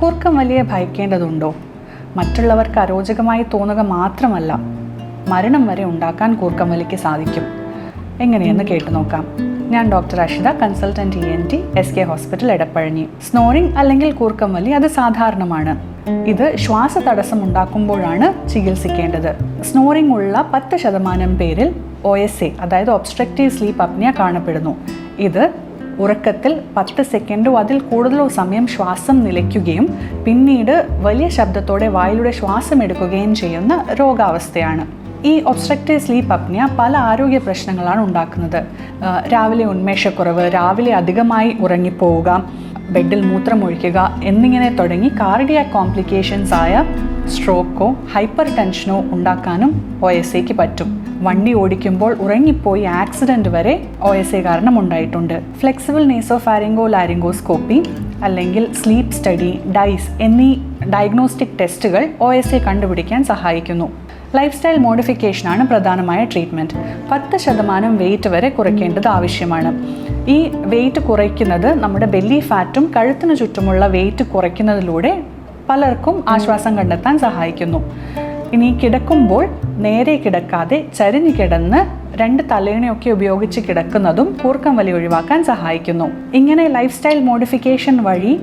കൂർക്കം വലിയ ഭയക്കേണ്ടതുണ്ടോ? മറ്റുള്ളവർക്ക് അരോചകമായി തോന്നുക മാത്രമല്ല മരണം വരെ ഉണ്ടാക്കാൻ കൂർക്കം വലിക്ക് സാധിക്കും. എങ്ങനെയെന്ന് കേട്ടു നോക്കാം. ഞാൻ doctor Ashitha consultant E N T S K hospital Edappazhanji. Snoring അല്ലെങ്കിൽ കൂർക്കം വലി അത് സാധാരണമാണ്. ഇത് ശ്വാസ തടസ്സം ഉണ്ടാക്കുമ്പോഴാണ് ചികിത്സിക്കേണ്ടത്. സ്നോറിംഗ് ഉള്ള പത്ത് ശതമാനം പേരിൽ ഒ എസ് എ അതായത് ഒബ്സ്ട്രക്റ്റീവ് സ്ലീപ്പ് അപ്നിയ കാണപ്പെടുന്നു. ഇത് ഉറക്കത്തിൽ പത്ത് സെക്കൻഡോ അതിൽ കൂടുതലോ സമയം ശ്വാസം നിലയ്ക്കുകയും പിന്നീട് വലിയ ശബ്ദത്തോടെ വായിലൂടെ ശ്വാസം എടുക്കുകയും ചെയ്യുന്ന രോഗാവസ്ഥയാണ്. ഈ ഒബ്സ്ട്രക്റ്റീവ് സ്ലീപ്പ് അപ്നിയ പല ആരോഗ്യ പ്രശ്നങ്ങളാണ് ഉണ്ടാക്കുന്നത്. രാവിലെ ഉന്മേഷക്കുറവ് രാവിലെ അധികമായി ഉറങ്ങിപ്പോവുക ബെഡിൽ മൂത്രമൊഴിക്കുക എന്നിങ്ങനെ തുടങ്ങി കാർഡിയാക് കോംപ്ലിക്കേഷൻസ് ആയ സ്ട്രോക്കോ ഹൈപ്പർ ടെൻഷനോ ഉണ്ടാക്കാനും ഒ എസ് എക്ക് പറ്റും. വണ്ടി ഓടിക്കുമ്പോൾ ഉറങ്ങിപ്പോയി ആക്സിഡന്റ് വരെ ഒ എസ് എ കാരണം ഉണ്ടായിട്ടുണ്ട് ഫ്ലെക്സിബിൾ നേസോ ഫാരിങ്കോ ലാരിങ്കോസ്കോപ്പി അല്ലെങ്കിൽ സ്ലീപ്പ് സ്റ്റഡി ഡൈസ് എന്നീ ഡയഗ്നോസ്റ്റിക് ടെസ്റ്റുകൾ ഒ എസ് എ കണ്ടുപിടിക്കാൻ സഹായിക്കുന്നു. ലൈഫ് സ്റ്റൈൽ മോഡിഫിക്കേഷനാണ് പ്രധാനമായ ട്രീറ്റ്മെന്റ് പത്ത് ശതമാനം വെയിറ്റ് വരെ കുറയ്ക്കേണ്ടത് ആവശ്യമാണ്. ഈ വെയിറ്റ് കുറയ്ക്കുന്നത് നമ്മുടെ ബെല്ലി ഫാറ്റും കഴുത്തിന് ചുറ്റുമുള്ള വെയിറ്റ് കുറയ്ക്കുന്നതിലൂടെ പലർക്കും ആശ്വാസം കണ്ടെത്താൻ സഹായിക്കുന്നു. ഇനി കിടക്കുമ്പോൾ നേരെ കിടക്കാതെ ചരിഞ്ഞു കിടന്ന് രണ്ട് തലേണയൊക്കെ ഉപയോഗിച്ച് കിടക്കുന്നതും കൂർക്കം വലി ഒഴിവാക്കാൻ സഹായിക്കുന്നു. ഇങ്ങനെ ലൈഫ് സ്റ്റൈൽ മോഡിഫിക്കേഷൻ വഴി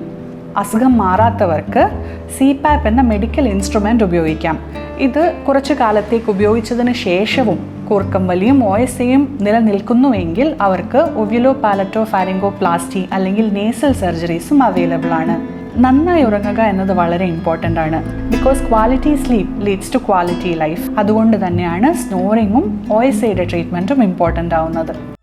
അസുഖം മാറാത്തവർക്ക് സിപാപ്പ് എന്ന മെഡിക്കൽ ഇൻസ്ട്രുമെന്റ് ഉപയോഗിക്കാം. ഇത് കുറച്ചു കാലത്തേക്ക് ഉപയോഗിച്ചതിന് ശേഷവും കൂർക്കം വലിയും ഒ എസ് നിലനിൽക്കുന്നുവെങ്കിൽ അവർക്ക് ഒവ്യുലോ പാലറ്റോ ഫാരിങ്കോ പ്ലാസ്റ്റി അല്ലെങ്കിൽ നേസൽ സർജറീസും അവൈലബിൾ ആണ്. നന്നായി ഉറങ്ങുക എന്നത് വളരെ ഇമ്പോർട്ടന്റ് ആണ്. Because quality sleep leads to quality life അതുകൊണ്ട് തന്നെയാണ് സ്നോറിങ്ങും ഒ ട്രീറ്റ്മെന്റും ഇമ്പോർട്ടന്റ് ആവുന്നത്.